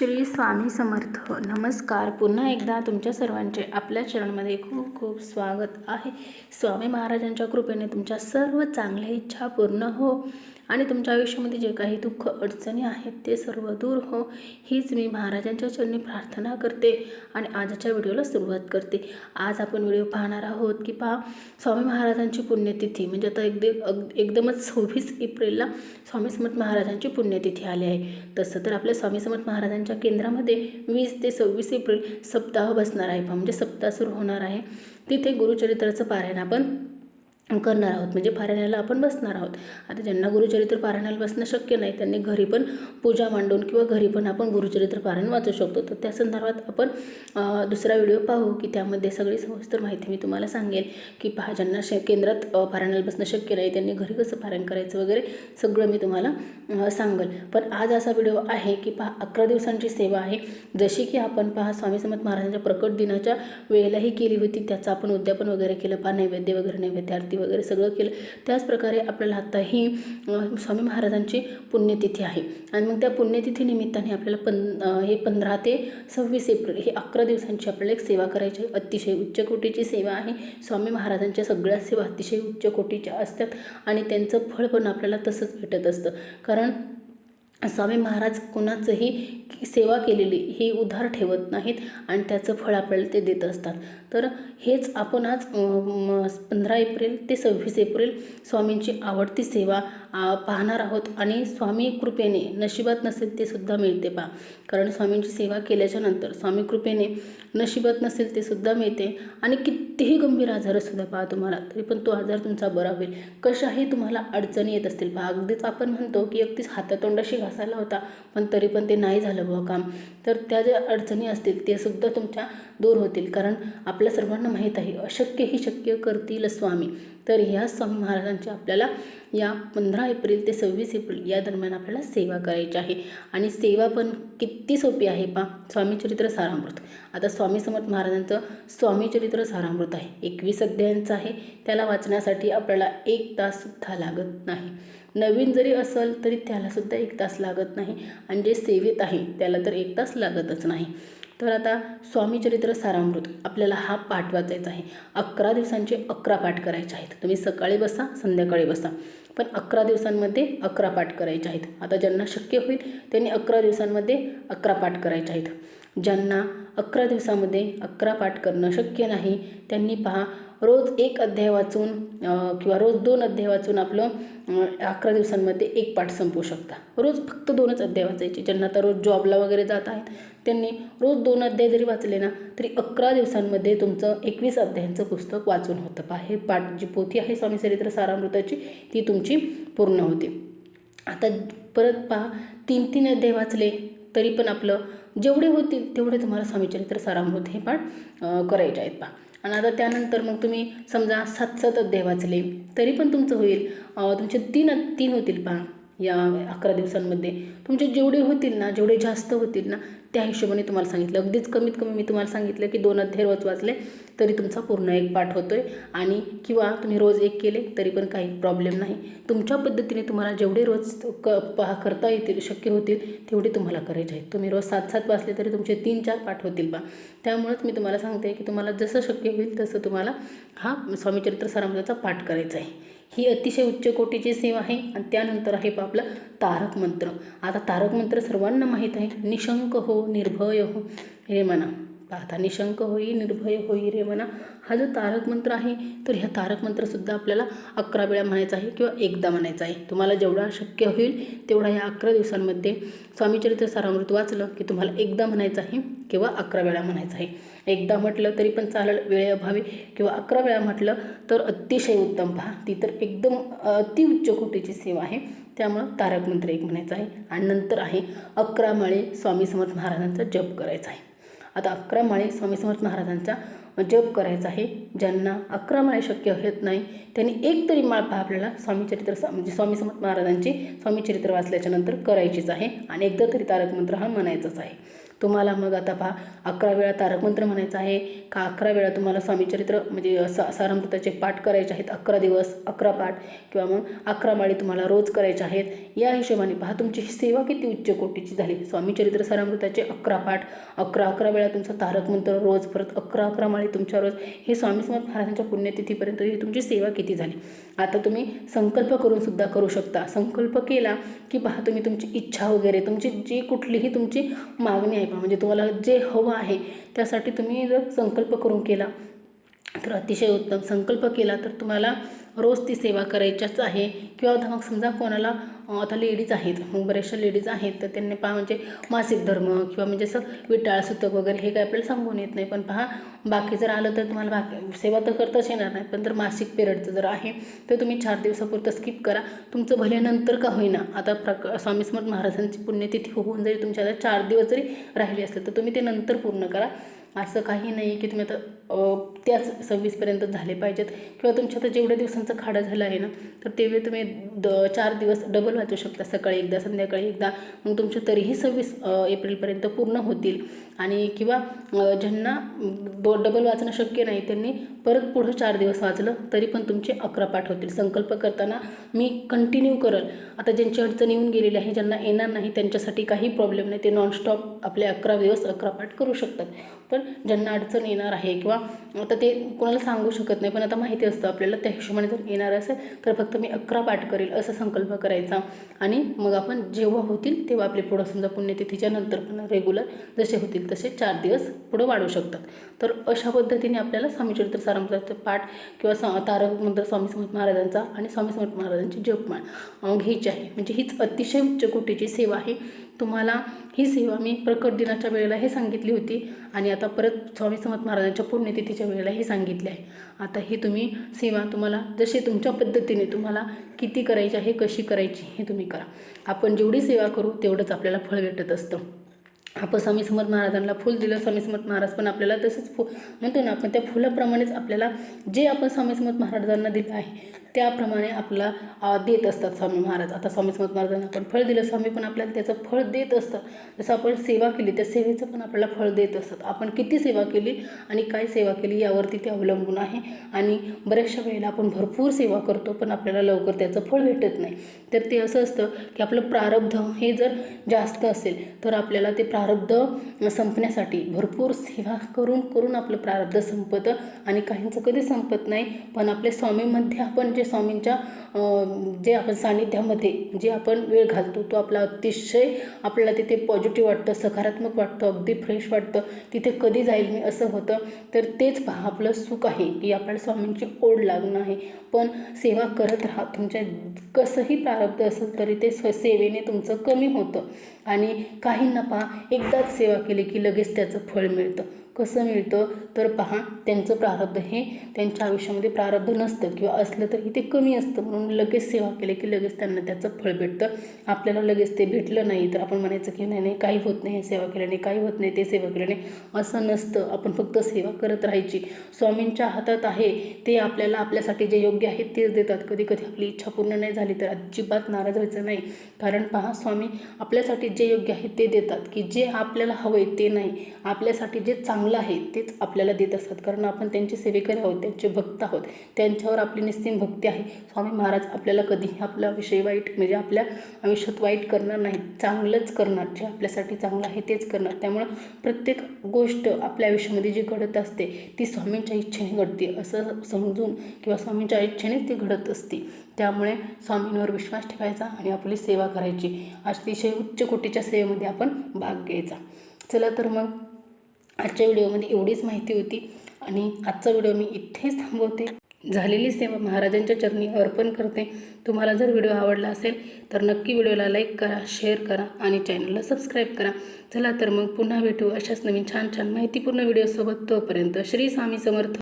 श्री स्वामी समर्थ. नमस्कार. पुन्हा एकदा तुमच्या सर्वांचे आपल्या चरणमध्ये खूप खूप स्वागत आहे. स्वामी महाराजांच्या कृपेने तुमच्या सर्व चांगल्या इच्छा पूर्ण हो. आणि तुमच्या आयुष्यामध्ये जे काही दुःख अडचणी आहेत ते सर्व दूर हो. हीच मी महाराजांच्या चरणी प्रार्थना करते आणि आजच्या व्हिडिओला सुरुवात करते. आज आपण व्हिडिओ पाहणार आहोत की पहा स्वामी महाराजांची पुण्यतिथी म्हणजे आता एकदे अग एकदमच सव्वीस एप्रिलला स्वामी समर्थ महाराजांची पुण्यतिथी आली आहे. तसं तर आपल्या स्वामी समर्थ महाराजांच्या केंद्रामध्ये वीस ते सव्वीस एप्रिल सप्ताह बसणार आहे पहा म्हणजे सप्ताह सुरू होणार आहे. तिथे गुरुचरित्राचं पारायण आपण करणार आहोत. म्हणजे पारायणाला आपण बसणार आहोत. आता ज्यांना गुरुचरित्र पारायणाला बसणं शक्य नाही त्यांनी घरी पण पूजा मांडून किंवा घरी पण आपण गुरुचरित्र पारायण वाचू शकतो. तर त्या संदर्भात आपण दुसरा व्हिडिओ पाहू की त्यामध्ये सगळी सविस्तर माहिती मी तुम्हाला सांगेन की पहा ज्यांना श केंद्रात पारायणाला बसणं शक्य नाही त्यांनी घरी कसं पारायण करायचं वगैरे सगळं मी तुम्हाला सांगेल. पण आज असा व्हिडिओ आहे की पहा अकरा दिवसांची सेवा आहे. जशी की आपण पहा स्वामी समर्थ महाराजांच्या प्रकट दिनाच्या वेळेलाही केली होती. त्याचं आपण उद्यापन वगैरे केलं. पहा नैवेद्य वगैरे नैवेद्यार्थी वगैरे सगळं केलं. त्याच प्रकारे आपल्याला आता ही स्वामी महाराजांची पुण्यतिथी आहे. आणि मग त्या पुण्यतिथी निमित्ताने आपल्याला पं हे पंधरा ते सव्वीस एप्रिल हे अकरा दिवसांची आपल्याला एक सेवा करायची आहे. अतिशय उच्च कोटीची सेवा आहे. स्वामी महाराजांच्या सगळ्या सेवा अतिशय उच्च कोटीच्या असतात. आणि त्यांचं फळ पण आपल्याला तसंच भेटत असतं. कारण स्वामी महाराज कोणाचंही सेवा केलेली ही उधार ठेवत नाहीत आणि त्याचं फळ आपल्याला ते देत असतात. तर हेच आपण आज पंधरा एप्रिल ते सव्वीस एप्रिल स्वामींची आवडती सेवा आ, पाहणार आहोत. आणि स्वामी कृपेने नशिबात नसेल ते सुद्धा मिळते पहा. कारण स्वामींची सेवा केल्याच्यानंतर स्वामी कृपेने नशिबात नसेल ते सुद्धा मिळते. आणि कितीही गंभीर आजारसुद्धा पहा तुम्हाला तरी पण तो आजार तुमचा बरा होईल. कशाही तुम्हाला अडचणी येत असतील पहा. अगदीच आपण म्हणतो की अगदीच हातातोंडाशी घाल असायला होता. पण तरी पण ते नाही झालं बुवा काम. तर त्या ज्या अडचणी असतील ते सुद्धा तुमच्या दूर होतील. कारण आपल्या सर्वांना माहीत आहे अशक्य ही शक्य करतील स्वामी. तर ह्या स्वामी महाराजांची आपल्याला या पंधरा एप्रिल ते सव्वीस एप्रिल या दरम्यान आपल्याला सेवा करायची आहे. आणि सेवा पण किती सोपी आहे पा स्वामीचरित्र सारामृत. आता स्वामी समर्थ महाराजांचं स्वामीचरित्र सारामृत आहे. एकवीस अध्यायांचं आहे. त्याला वाचण्यासाठी आपल्याला एक ताससुद्धा लागत नाही. नवीन जरी असेल तरी त्यालासुद्धा एक तास लागत नाही. आणि जे सेवेत आहे त्याला तर एक तास लागतच नाही. तर आता स्वामीचरित्र सारामृत. आपल्याला हा पाठ वाचायचा आहे. अकरा दिवसांचे अकरा पाठ करायचे आहेत. तुम्ही सकाळी बसा संध्याकाळी बसा. पण अकरा दिवसांमध्ये अकरा पाठ करायचे आहेत. आता ज्यांना शक्य होईल त्यांनी अकरा दिवसांमध्ये अकरा पाठ करायचे आहेत. ज्यांना अकरा दिवसामध्ये अकरा पाठ करणं शक्य नाही त्यांनी पहा रोज एक अध्याय वाचून किंवा रोज दोन अध्याय वाचून आपलं अकरा दिवसांमध्ये एक पाठ संपवू शकता. रोज फक्त दोनच अध्याय वाचायचे. ज्यांना आता रोज जॉबला वगैरे जात आहेत त्यांनी रोज दोन अध्याय जरी वाचले ना तरी अकरा दिवसांमध्ये तुमचं एकवीस अध्यायांचं पुस्तक वाचून होतं. पहा हे पाठ जी पोथी आहे स्वामी चरित्र सारामृताची ती तुमची पूर्ण होते. आता परत पहा तीन तीन अध्याय वाचले तरी पण आपलं जेवढे होतील तेवढे तुम्हाला स्वामीचरित्र सारामृत हे पाठ करायचे आहेत. पहा आणि आता त्यानंतर मग तुम्ही समजा सात सात अध्याय वाचले तरी पण तुमचं होईल. तुमचे तीन तीन होतील पहा. या अकरा दिवसांमध्ये. तुमचे जेवढे होतील ना जेवढे जास्त होतील ना त्या हिशोबाने तुम्हाला सांगितलं. अगदीच कमीत कमी मी तुम्हाला सांगितलं की दोन अध्याय रोज वाचले तरी तुमचा पूर्ण एक पाठ होतो आहे आणि किंवा तुम्ही रोज एक केले तरी पण काही प्रॉब्लेम नाही. तुमच्या पद्धतीने तुम्हाला जेवढे रोज क पहा करता येतील शक्य होतील तेवढे तुम्हाला करायचे आहेत. तुम्ही रोज सात सात वाचले तरी तुमचे तीन चार पाठ होतील बा. त्यामुळेच मी तुम्हाला सांगते की तुम्हाला जसं शक्य होईल तसं तुम्हाला हा स्वामीचरित्र सारामृताचा पाठ करायचा आहे. ही अतिशय उच्च कोटीची सेवा आहे. आणि त्यानंतर आहे बा आपलं तारक मंत्र. आता तारक मंत्र सर्वांना माहीत आहे. निशंक हो निर्भय हो. हे म्हणा. आता निशंक होई निर्भय होई रे म्हणा हा जो तारक मंत्र आहे तर ह्या तारक मंत्रसुद्धा आपल्याला अकरा वेळा म्हणायचा आहे किंवा एकदा म्हणायचा आहे. तुम्हाला जेवढा शक्य होईल तेवढा या अकरा दिवसांमध्ये स्वामीचरित्र सारामृत वाचलं की तुम्हाला एकदा म्हणायचं आहे किंवा अकरा वेळा म्हणायचं आहे. एकदा म्हटलं तरी पण चालेल वेळेअभावी किंवा अकरा वेळा म्हटलं तर अतिशय उत्तम पहा. ती तर एकदम अति उच्च कोटीची सेवा आहे. त्यामुळं तारक मंत्र एक म्हणायचं आहे. आणि नंतर आहे अकरा माळे स्वामी समर्थ महाराजांचा जप करायचा आहे. आता अकरा माळे स्वामी समर्थ महाराजांचा जप करायचा आहे. ज्यांना अकरा माळे शक्य होत नाही त्यांनी एक तरी माळ पहा आपल्याला स्वामीचरित्र म्हणजे स्वामी समर्थ महाराजांची स्वामीचरित्र वाचल्याच्या नंतर करायचीच आहे. आणि एकदा तरी तारक मंत्र हा म्हणायचाच आहे. तुम्हाला मग आता पहा अकरा वेळा तारकमंत्र म्हणायचं आहे. का अकरा वेळा तुम्हाला स्वामीचरित्र म्हणजे सा सारामृताचे पाठ करायचे आहेत? अकरा दिवस अकरा पाठ किंवा मग अकरा माळी तुम्हाला रोज करायच्या आहेत. या हिशोबाने पहा तुमची सेवा किती उच्च कोटीची झाली? स्वामीचरित्र सारामृताचे अकरा पाठ अकरा अकरा वेळा तुमचा तारक मंत्र रोज परत अकरा अकरा माळी तुमच्या रोज. हे स्वामी समर्थ महाराजांच्या पुण्यतिथीपर्यंत ही तुमची सेवा किती झाली? आता तुम्ही संकल्प करून सुद्धा करू शकता. संकल्प केला की पहा तुम्ही तुमची इच्छा वगैरे तुमची जी कुठलीही तुमची मागणी आहे किंवा म्हणजे तुम्हाला जे हवं आहे त्यासाठी तुम्ही जर संकल्प करून केला तर अतिशय उत्तम. संकल्प केला तर तुम्हाला रोज ती सेवा करायच्याच आहे. किंवा मग समजा कोणाला आता लेडीज आहेत बऱ्याचशा लेडीज आहेत तर त्यांनी पहा म्हणजे मासिक धर्म किंवा म्हणजे असं विटाळ सुतक वगैरे हे काय आपल्याला सांगून येत नाही. पण पहा बाकी जर आलं तर तुम्हाला बाकी सेवा तर करताच येणार नाही. पण जर मासिक पिरियडचं जर आहे तर तुम्ही चार दिवसापुरतं स्किप करा. तुमचं भले नंतर का होईना आता प्रक स्वामी समर्थ महाराजांची पुण्यतिथी होऊन जरी तुमच्या आता चार दिवस जरी राहिली असेल तर तुम्ही ते नंतर पूर्ण करा. असं काही नाही की तुम्ही आता त्याच सव्वीसपर्यंत झाले पाहिजेत. किंवा तुमच्या आता जेवढ्या दिवसांचं खाडं झालं आहे ना तर तेवढे तुम्ही द चार दिवस डबल वाचू शकता. सकाळी एकदा संध्याकाळी एकदा. मग तुमचे तरीही सव्वीस एप्रिलपर्यंत पूर्ण होतील. आणि किंवा ज्यांना दो डबल वाचणं शक्य नाही त्यांनी परत पुढं चार दिवस वाचलं तरी पण तुमचे अकरा पाठ होतील. संकल्प करताना मी कंटिन्यू करल. आता ज्यांची अडचण येऊन गेलेली आहे ज्यांना येणार नाही त्यांच्यासाठी काही प्रॉब्लेम नाही. ते नॉनस्टॉप आपले अकरा दिवस अकरा पाठ करू शकतात. पण ज्यांना अडचण येणार आहे किंवा आता ते कोणाला सांगू शकत नाही पण आता माहिती असतं आपल्याला त्या हिशोबाने जर येणार असेल तर फक्त मी अकरा पाठ करेल असा संकल्प करायचा. आणि मग आपण जेव्हा होतील तेव्हा आपले पुढं समजा पुण्यतिथीच्या नंतर पण रेग्युलर जसे होतील तसे चार दिवस पुढं वाढू शकतात. तर अशा पद्धतीने आपल्याला स्वामी चरित्र सारामृताचे पाठ किंवा स तारक मंत्र स्वामी समर्थ महाराजांचा आणि स्वामी समर्थ महाराजांची जपमाळ घ्यायची आहे. म्हणजे हीच अतिशय उच्च कोटीची सेवा आहे. तुम्हाला ही सेवा मी प्रकट दिनाच्या वेळेला हे सांगितली होती. आणि आता परत स्वामी समर्थ महाराजांच्या पुण्यतिथीच्या वेळेला हे सांगितले आहे. आता ही तुम्ही सेवा तुम्हाला जसे तुमच्या पद्धतीने तुम्हाला किती करायची आहे कशी करायची हे तुम्ही करा. आपण जेवढी सेवा करू तेवढंच आपल्याला फळ भेटत असतं. आपण स्वामी समर्थ महाराजांना फुल दिलं स्वामी समर्थ महाराज पण आपल्याला तसंच फु म्हणतो ना आपण त्या फुलाप्रमाणेच आपल्याला जे आपण स्वामी समर्थ महाराजांना दिलं आहे त्याप्रमाणे आपला देत असतात स्वामी महाराज. आता स्वामी समर्थ महाराजांना आपण फळ दिलं स्वामी पण आपल्याला त्याचं फळ देत असतं जसं आपण सेवा केली त्या सेवेचं पण आपल्याला फळ देत असतात. आपण किती सेवा केली आणि काय सेवा केली यावरती ते अवलंबून आहे. आणि बऱ्याचशा वेळेला आपण भरपूर सेवा करतो पण आपल्याला लवकर त्याचं फळ भेटत नाही. तर ते असं असतं की आपलं प्रारब्ध हे जर जास्त असेल तर आपल्याला ते प्रा प्रारब्ध संपण्यासाठी भरपूर सेवा करून करून आपलं प्रारब्ध संपतं आणि काहींचं कधी संपत नाही. पण आपल्या स्वामीमध्ये आपण जे स्वामींच्या जे आपण सानिध्यामध्ये जे आपण वेळ घालतो तो आपला अतिशय आपल्याला तिथे पॉझिटिव्ह वाटतं सकारात्मक वाटतं अगदी फ्रेश वाटतं. तिथे कधी जाईल मी असं होतं. तर तेच पहा आपलं सुख आहे की आपल्याला स्वामींची ओढ लागणं आहे. पण सेवा करत राहा. तुमच्या कसंही प्रारब्ध असेल तरी ते स्व सेवेने तुमचं कमी होतं. आणि काहींना पहा एकदाच सेवा केली की लगेच त्याचं फळ मिळतं. कसं मिळतं तर पहा त्यांचं प्रारब्ध हे त्यांच्या आयुष्यामध्ये प्रारब्ध नसतं किंवा असलं तरी ते कमी असतं. म्हणून लगेच सेवा केली की लगेच त्यांना त्याचं फळ भेटतं. आपल्याला लगेच ते भेटलं नाही तर आपण म्हणायचं की नाही नाही काही होत नाही हे सेवा केल्याने काही होत नाही ते सेवा केल्याने. असं नसतं. आपण फक्त सेवा करत राहायची. स्वामींच्या हातात आहे. ते आपल्याला आपल्यासाठी जे योग्य आहे तेच देतात. कधी कधी आपली इच्छा पूर्ण नाही झाली तर अजिबात नाराज व्हायचं नाही. कारण पहा स्वामी आपल्यासाठी जे योग्य आहे ते देतात. की जे आपल्याला हवं आहे ते नाही. आपल्यासाठी जे चांगलं आहे तेच आपल्याला देत असतात. कारण आपण त्यांचे सेवेकरी आहोत त्यांचे भक्त आहोत. त्यांच्यावर आपली निस्तीन भक्ती आहे. स्वामी महाराज आपल्याला कधीही आपला विषय वाईट म्हणजे आपल्या आयुष्यात वाईट करणार नाही चांगलंच करणार. जे आपल्यासाठी चांगलं आहे तेच करणार. त्यामुळं प्रत्येक गोष्ट आपल्या आयुष्यामध्ये जी घडत असते ती स्वामींच्या इच्छेने घडते. असं समजून किंवा स्वामींच्या इच्छेनेच ती घडत असते. त्यामुळे स्वामींवर विश्वास ठेवायचा आणि आपली सेवा करायची. अतिशय उच्च कोटीच्या सेवेमध्ये आपण भाग घ्यायचा. चला तर मग आजच्या व्हिडिओमध्ये एवढीच माहिती होती आणि आजचा व्हिडिओ मी इथेच थांबवते. झालेली सेवा महाराजांच्या चरणी अर्पण करते. तुम्हाला जर व्हिडिओ आवडला असेल तर नक्की व्हिडिओला लाईक करा शेअर करा आणि चॅनलला सबस्क्राईब करा. चला तर मग पुन्हा भेटू अशाच नवीन छान छान माहितीपूर्ण व्हिडिओसोबत तोपर्यंत श्री स्वामी समर्थ.